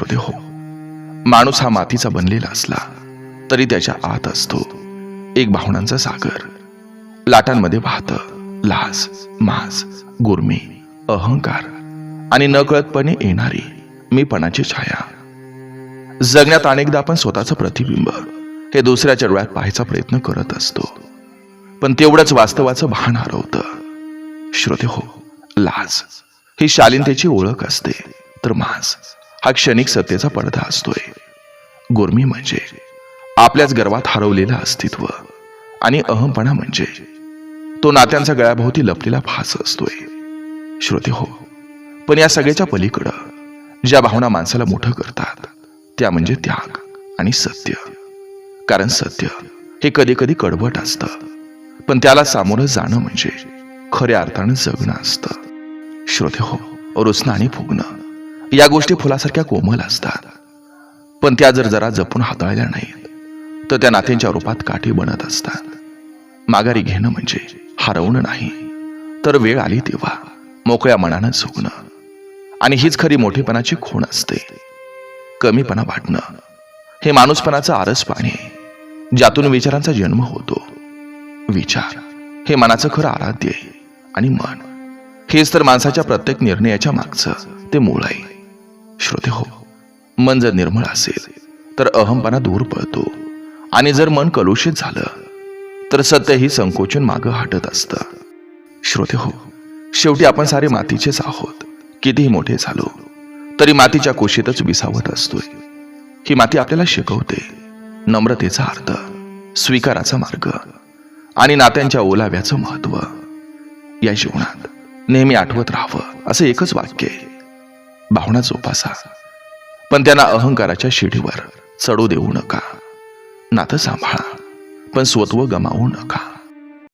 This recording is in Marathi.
श्रोते हो. माणूस हा मातीचा बनलेला असला तरी त्याच्या आत असतो एक भावनांचा सागर. लाटांमध्ये वाहत लाज मास गुरमी अहंकार आणि नकळतपणे येणारी मीपणाची छाया. जगण्यात अनेकदा आपण स्वतःचं प्रतिबिंब हे दुसऱ्याच्या डोळ्यात पाहायचा प्रयत्न करत असतो. पण तेवढंच वास्तवाचं भान हरवतं. श्रोते हो लाज ही शालीनतेची ओळख असते तर मास हा क्षणिक सत्तेचा पडदा असतोय. गुरमी म्हणजे आपल्याच गर्वात हरवलेलं अस्तित्व आणि अहमपणा म्हणजे तो नात्यांचा गळ्याभोवती लपलेला फास असतोय. श्रोते हो पण या सगळ्याच्या पलीकडं ज्या भावना माणसाला मोठं करतात त्या म्हणजे त्याग आणि सत्य. कारण सत्य हे कधी कधी कडवट असतं पण त्याला सामोरं जाणं म्हणजे खऱ्या अर्थानं जगणं असतं. श्रोते हो रुसणं आणि फुगणं या गोष्टी फुलासारख्या कोमल असतात. पण त्या जर जरा जपून हाताळल्या नाहीत तर त्या नात्यांच्या रूपात काठी बनत असतात. माघारी घेणं म्हणजे हरवणं नाही तर वेळ आली तेव्हा मोकळ्या मनानं झुकणं. आणि हीच खरी मोठेपणाची खूण असते. कमीपणा वाटणं हे माणूसपणाचं आरस पाणी ज्यातून विचारांचा जन्म होतो. विचार हे मनाचं खरं आराध्य आहे आणि मन. हेच तर माणसाच्या प्रत्येक निर्णयाच्या मागचं ते मूळ आहे. श्रोते हो. मन जर निर्मळ असेल तर अहमपणा दूर पळतो. आणि जर मन कलुषित झालं तर सत्यही संकोचन मागं हटत असतं. श्रोते हो शेवटी आपण सारे मातीचेच आहोत. कितीही मोठे झालो तरी मातीच्या कुशीतच विसावत असतोय. ही माती आपल्याला शिकवते. नम्रतेचा अर्थ स्वीकाराचा मार्ग आणि नात्यांच्या ओलाव्याचं महत्त्व. या जीवनात नेहमी आठवत राहावं असं एकच वाक्य आहे. भावना जोपासा. पण त्यांना अहंकाराच्या शिडीवर चढू देऊ नका. नातं सांभाळा पण स्वत्व गमावू नका.